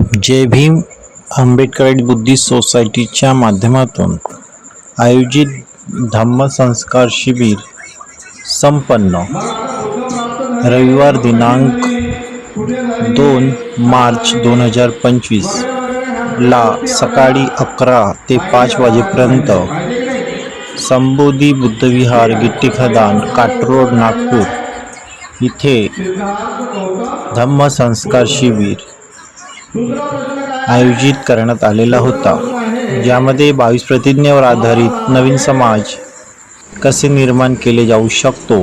जय Bhim Ambedkarite Buddhist सोसायटीच्या माध्यमातून आयोजित धम्मसंस्कार शिबिर संपन्न. रविवार दिनांक दोन मार्च दोन हजार पंचवीस ला सकाळी अकरा ते पाच वाजेपर्यंत संबोधी बुद्धविहार गिट्टी खदान काटरोड नागपूर इथे धम्मसंस्कार शिबिर आयोजित करण्यात आलेला होता ज्यामध्ये बावीस प्रतिज्ञेवर आधारित नवीन समाज कसे निर्माण केले जाऊ शकतो?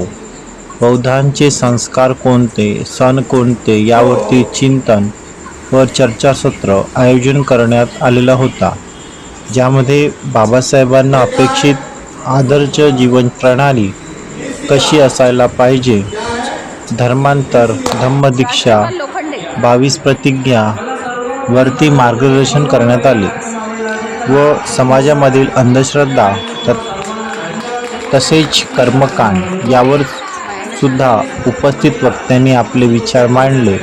बौद्धांचे संस्कार कोणते? सण कोणते? यावरती चिंतन व चर्चासत्र आयोजन करण्यात आलेला होता ज्यामध्ये बाबासाहेबांना अपेक्षित आदर्श जीवन प्रणाली कशी असायला पाहिजे? धर्मांतर धम्मदीक्षा बावीस प्रतिज्ञा वरती मार्गदर्शन करण्यात आले व समाजामधील अंधश्रद्धा तसेच कर्मकांड यावर सुद्धा उपस्थित वक्त्यांनी आपले विचार मांडले.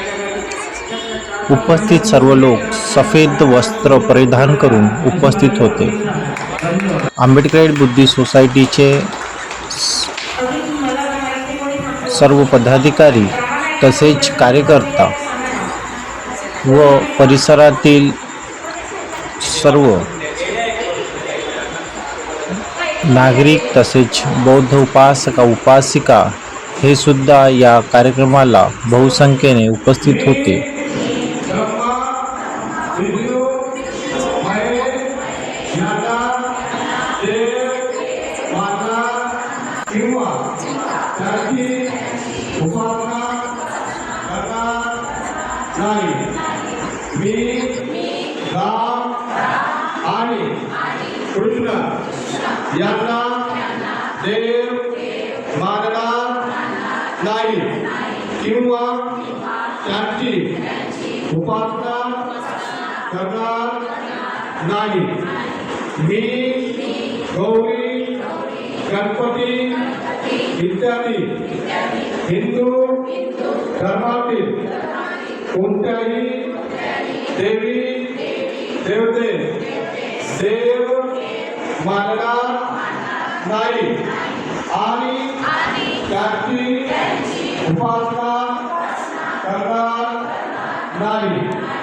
उपस्थित सर्व लोक सफेद वस्त्र परिधान करून उपस्थित होते. आंबेडकर बुद्धी सोसायटीचे सर्व पदाधिकारी तसेच कार्यकर्ता व परिसरातील सर्व नागरिक तसेच बौद्ध उपासका उपासिका हे सुद्धा या कार्यक्रमाला बहुसंख्येने उपस्थित होते. किंवा मी राम आणि कृष्ण यांना देव मानणार नाही किंवा त्यांची उपासना करणार नाही. मी गौरी गणपती इत्यादी हिंदू धर्मातील कोणत्याही देवी देवते देव मानणार नाही आणि त्याची उपासना करणार नाही